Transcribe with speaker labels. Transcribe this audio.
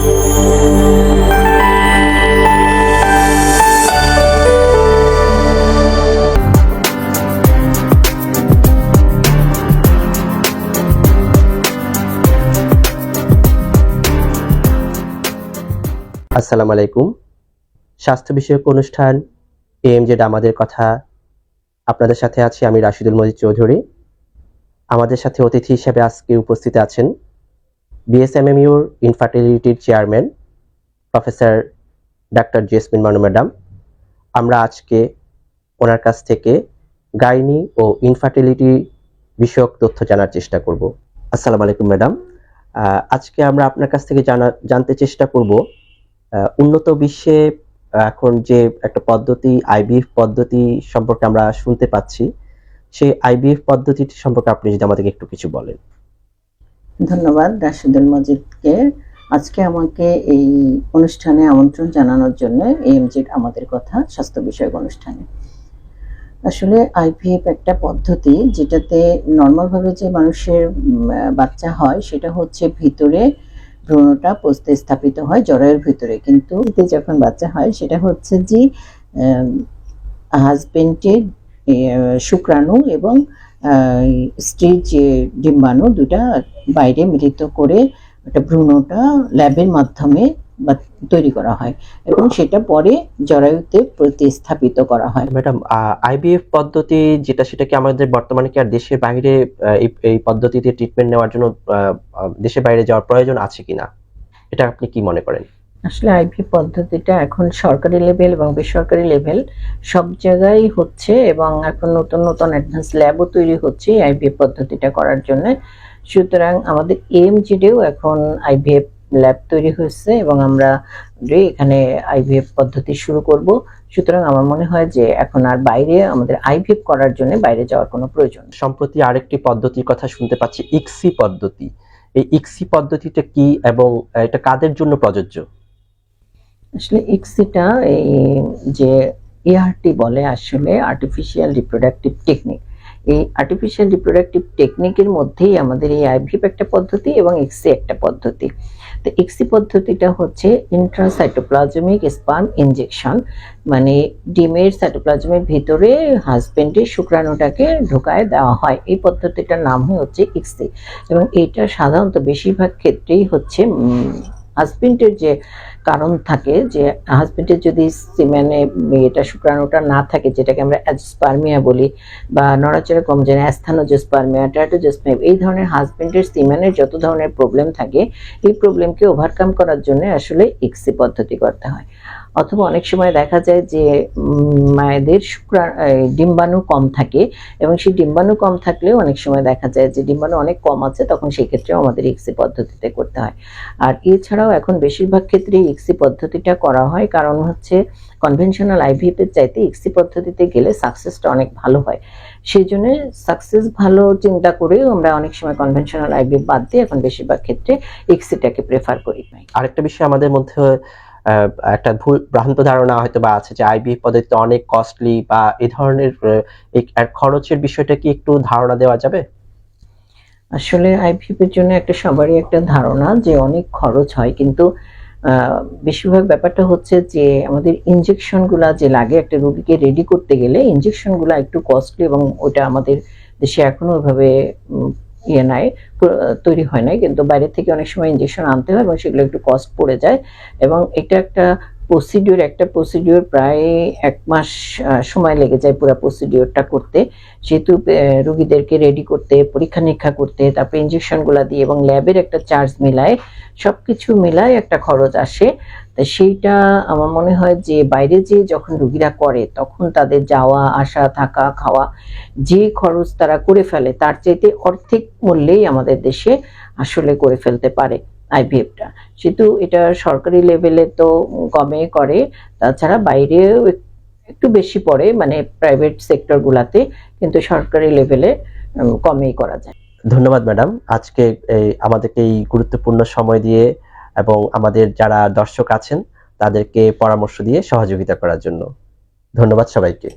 Speaker 1: আসসালামু আলাইকুম। স্বাস্থ্য বিষয়ক অনুষ্ঠান, এএমজেড আমাদের কথা। আপনাদের সাথে আছি আমি রাশিদুল মজিদ চৌধুরী। আমাদের সাথে অতিথি হিসেবে আজকে উপস্থিত আছেন বিএসএমএমইউর ইনফার্টিলিটির chairman professor doctor Jesmin Manu madam আমরা আজকে ওনার কাছ থেকে গাইনি ও ইনফার্টিলিটি বিষয়ক তথ্য জানার চেষ্টা করব। আসসালামু আলাইকুম ম্যাডাম আজকে আমরা আপনার কাছ থেকে জানা, জানতে চেষ্টা করব উন্নত বিশ্বে এখন যে একটা পদ্ধতি আইবিএফ পদ্ধতি সম্পর্কে আমরা শুনতে পাচ্ছি। সেই আইবিএফ পদ্ধতিটি সম্পর্কে আপনি যদি আমাদেরকে একটু কিছু বলেন।
Speaker 2: ধন্যবাদ রাশিদুল মজিদকে। আজকে আমাকে এই অনুষ্ঠানে আমন্ত্রণ জানানোর জন্য এএমজির আমাদের কথা, স্বাস্থ্য বিষয়ক অনুষ্ঠানে। আসলে আইভিএফ একটা পদ্ধতি যেটাতে নর্মালভাবে যে মানুষের বাচ্চা হয় সেটা হচ্ছে ভিতরে ভ্রূণটা পোস্তে স্থাপিত হয়, জরায়ুর ভিতরে। কিন্তু যখন বাচ্চা হয় সেটা হচ্ছে যে হাজবেন্ডের শুক্রাণু এবং স্ত্রীর যে ডিম্বাণু দুটা বাইরে মিলিত করে একটা ভ্রূণটা ল্যাবের মাধ্যমে বা তৈরি করা হয় এবং সেটা পরে জরায়ুতে প্রতিস্থাপিত করা হয়।
Speaker 1: ম্যাডাম আইবিএফ পদ্ধতি যেটা সেটা কি আমাদের বর্তমানে কি আর দেশের বাইরে এই পদ্ধতিতে ট্রিটমেন্ট নেওয়ার জন্য দেশের বাইরে যাওয়ার প্রয়োজন আছে কিনা? এটা আপনি কি মনে করেন?
Speaker 2: আসলে আইভি পদ্ধতিটা এখন সরকারি লেভেল এবং বেসরকারি লেভেল সব জায়গায় হচ্ছে এবং এখন নতুন নতুন অ্যাডভান্স ল্যাবও তৈরি হচ্ছে আইভি পদ্ধতিটা করার জন্য। সুতরাং আমাদের এমজিডেও এখন আইভিএফ ল্যাব তৈরি হয়েছে এবং আমরা এখানে আইভিএফ পদ্ধতি শুরু করব। সুতরাং আমার মনে হয় যে এখন আর বাইরে আমাদের আইভিএফ করার জন্য বাইরে যাওয়ার কোনো প্রয়োজন
Speaker 1: সম্প্রতি আরেকটি পদ্ধতির কথা শুনতে পাচ্ছি ইক্সি পদ্ধতি। এই ইক্সি পদ্ধতিটা কি এবং এটা কাদের জন্য প্রযোজ্য?
Speaker 2: আসলে ইক্সিটা এই যে এআরটি বলে আসলে আর্টিফিশিয়াল রিপ্রোডাক্টিভ টেকনিক এই আর্টিফিশিয়াল রিপ্রোডাক্টিভ টেকনিকের মধ্যেই আমাদের এই আইভিএফ একটা পদ্ধতি এবং এক্সি একটা পদ্ধতি। তো এক্সি পদ্ধতিটা হচ্ছে ইন্ট্রাসাইটোপ্লাজমিক স্পাম ইনজেকশন মানে ডিমের সাইটোপ্লাজমের ভিতরে হাজবেন্ডের শুক্রাণুটাকে ঢোকায় দেওয়া হয়। এই পদ্ধতিটার নাম হচ্ছে এক্সি এবং এটা সাধারণত বেশিরভাগ ক্ষেত্রেই হচ্ছে হাজবেন্ডের যে কারণ থাকে যে হাজবেন্ডের যদি মানে এটা শুক্রাণুটা না থাকে, যেটাকে আমরা অ্যাজস্পার্মিয়া বলি বা নড়াচড়া কম, যেন অ্যাস্থানোজোস্পার্মিয়া ট্যাটোজোস্পার্মিয়া এই ধরনের হাজবেন্ডের সিমেনের যত ধরনের প্রবলেম থাকে, এই প্রবলেমকে ওভারকাম করার জন্য আসলে ইক্সি পদ্ধতি করতে হয়। অথবা অনেক সময় দেখা যায় যে মায়েদের শুক্রা ডিম্বাণু কম থাকে এবং সেই ডিম্বাণু কম থাকলেও অনেক সময় দেখা যায় যে, ডিম্বাণু অনেক কম আছে, তখন সেই ক্ষেত্রেও আমাদের ইক্সি পদ্ধতিতে করতে হয়। আর এছাড়াও এখন বেশিরভাগ ক্ষেত্রে ইক্সি পদ্ধতিটা করা হয়, কারণ হচ্ছে কনভেনশনাল আইভিএফ এর চাইতে ইক্সি পদ্ধতিতে গেলে সাকসেসটা অনেক ভালো হয়। সেই জন্য সাকসেস ভালো চিন্তা করেও আমরা অনেক সময় কনভেনশনাল আইভিএফ বাদ দিয়ে এখন বেশিরভাগ ক্ষেত্রে ইক্সিটাকে প্রেফার করি।
Speaker 1: আরেকটা বিষয় আমাদের মধ্যে একটা ভুল ভ্রান্ত ধারণা হয়তো বা আছে যে আইবিএফ পদ্ধতি অনেক কস্টলি বা এই ধরনের খরচের বিষয়টা কি একটু ধারণা দেওয়া যাবে?
Speaker 2: আসলে আইভিএফ এর জন্য একটা সবারই একটা ধারণা যে অনেক খরচ হয়, কিন্তু বেশিরভাগ ব্যাপারটা হচ্ছে যে আমাদের ইনজেকশনগুলা যে লাগে একটা রোগীকে রেডি করতে গেলে ইনজেকশনগুলা একটু কস্টলি এবং ওটা আমাদের দেশে এখনও ওইভাবে ইয়ে নাই তৈরি হয় নাই। কিন্তু বাইরে থেকে অনেক সময় ইঞ্জেকশন আনতে হয় এবং সেগুলো একটু কস্ট পড়ে যায়। এবং এটা একটা প্রসিডিওর একটা প্রসিডিওর প্রায় এক মাস সময় লেগে যায় পুরো প্রসিডিওরটা করতে। যেহেতু রুগীদেরকে রেডি করতে, পরীক্ষা নিরীক্ষা করতে, তারপরে ইনজেকশনগুলো দিয়ে এবং ল্যাবের একটা চার্জ মিলায়, সবকিছু মিলায় একটা খরচ আসে। তা সেইটা আমার মনে হয় যে বাইরে যে যখন রুগীরা করে, তখন তাদের যাওয়া, আসা, থাকা, খাওয়া, যে খরচ তারা করে ফেলে, তার চাইতে অর্ধেক মূল্যেই আমাদের দেশে আসলে করে ফেলতে পারে। আইভিএফটা। সেহেতু এটা সরকারি লেভেলে তো কমে করে, তাছাড়া বাইরেও একটু বেশি পড়ে মানে প্রাইভেট সেক্টর গুলাতে, কিন্তু সরকারি লেভেলে কমেই করা যায়।
Speaker 1: ধন্যবাদ ম্যাডাম। আজকে আমাদেরকে এই গুরুত্বপূর্ণ সময় দিয়ে এবং আমাদের যারা দর্শক আছেন, তাদেরকে পরামর্শ দিয়ে সহযোগিতা করার জন্য। ধন্যবাদ সবাইকে।